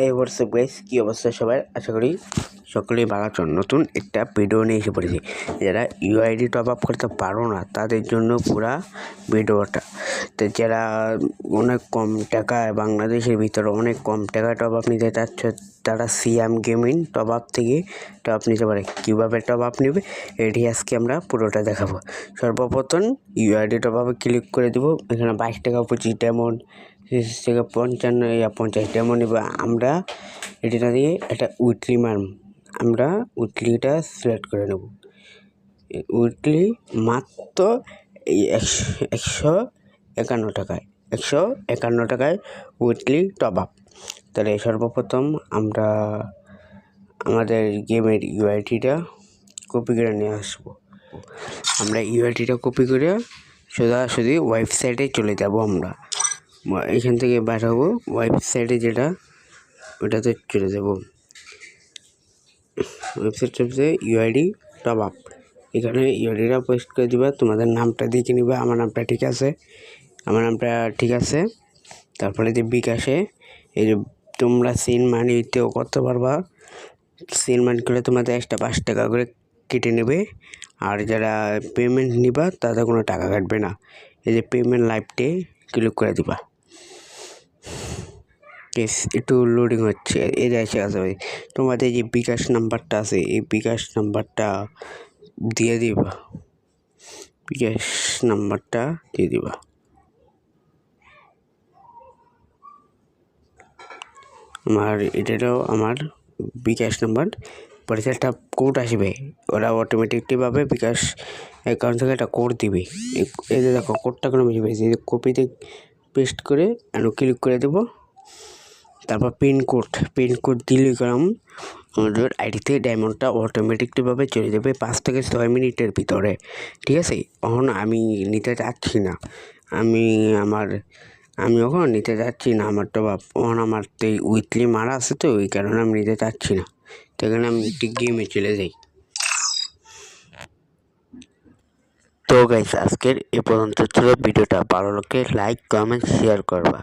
এই WhatsApp guys কী অবস্থা সবার? আশা করি সকলেই ভালো আছেন নতুন একটা ভিডিও নিয়ে এসে পড়েছি। যারা ইউআইডি টপ আপ করতে পারো না, তাদের জন্য পুরা ভিডিওটা। তো যারা অনেক কম টাকায় বাংলাদেশের ভিতরে অনেক কম টাকায় টপ আপ নিতে চাচ্ছ, তারা সিএম গেমিং টপ আপ থেকে টপ নিতে পারে। কীভাবে টপ আপ নেবে? এটি আজকে আমরা পুরোটা দেখাবো। সর্বপ্রথম ইউআইডি টপ আপে ক্লিক করে দেবো। এখানে বাইশ টাকা পঁচিশ ডেমন থেকে পঞ্চান্ন ইয়া পঞ্চাশ ডেমন নেব। আমরা এটা দিয়ে একটা উইকলি মারব আমরা উইকলিটা সিলেক্ট করে নেব। উইকলি মাত্র এই একশো একান্ন টাকায়, একশো একান্ন টাকায় উইকলি টপ আপ তাহলে সর্বপ্রথম আমরা আমাদের গেমের ইউআইটিটা কপি করে নিয়ে আসব। আমরা ইউআইটিটা কপি করে সোজাসুজি ওয়েবসাইটে চলে যাব আমরা। এখান থেকে বার হব ওয়েবসাইটে যেটা, ওটাতে চলে যাব। ওয়েবসাইট হচ্ছে ইউআইডি টপ আপ এখানে ইউআইডিটা পোস্ট করে দিবা, তোমাদের নামটা দেখে নিবা, আমার নামটা ঠিক আছে। আমার নামটা ঠিক আছে। তারপরে যে বিকাশে, এই যে তোমরা সিন মানি মানিতেও করতে পারবা। সিন মানি করলে তোমাদের এক্সট্রা পাঁচ টাকা করে কেটে নেবে। আর যারা পেমেন্ট নিবা, তাদের কোনো টাকা কাটবে না। এই যে পেমেন্ট লাইভটে ক্লিক করে দিবা। কেস একটু লোডিং হচ্ছে। এসে গেছে ভাই তোমাদের যে বিকাশ নাম্বারটা আছে, এই বিকাশ নাম্বারটা দিয়ে দিবা। বিকাশ নাম্বারটা দিয়ে দিবা। আমার এটাও আমার বিকাশ নাম্বার। পরে একটা কোড আসবে। ওরা অটোমেটিকলি পাবে বিকাশ অ্যাকাউন্ট থেকে একটা কোড দিবে। এই যে দেখো কোডটা কোনো বেশি কপিতে পেস্ট করে আমি ক্লিক করে দেবো। তারপর পিনকোড পিনকোড দিলে গেলাম আমাদের আইডিতে ডায়মন্ডটা অটোমেটিকলিভাবে চলে যাবে পাঁচ থেকে ছয় মিনিটের ভিতরে। ঠিক আছে? এখন আমি নিতে চাচ্ছি না। আমি আমার, আমি ওখানে নিতে চাচ্ছি না আমার তো বাপ। এখন আমার তো উইকলি মারা আছে তো, ওই কারণে আমি নিতে চাচ্ছি না। তো এখানে আমি একটি গেমে চলে যাই। তো গাইস আজকের এ পর্যন্ত ছিল ভিডিওটা। ভালো লাগলে লাইক কমেন্ট শেয়ার করবা।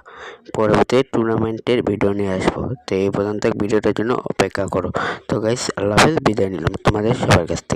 পরবর্তী টুর্নামেন্টের ভিডিও নিয়ে আসব। তো এই পর্যন্ত ভিডিওটার জন্য অপেক্ষা করো। তো গাইস আল্লাহ হাফেজ, বিদায় নিলাম তোমাদের সবার কাছ থেকে।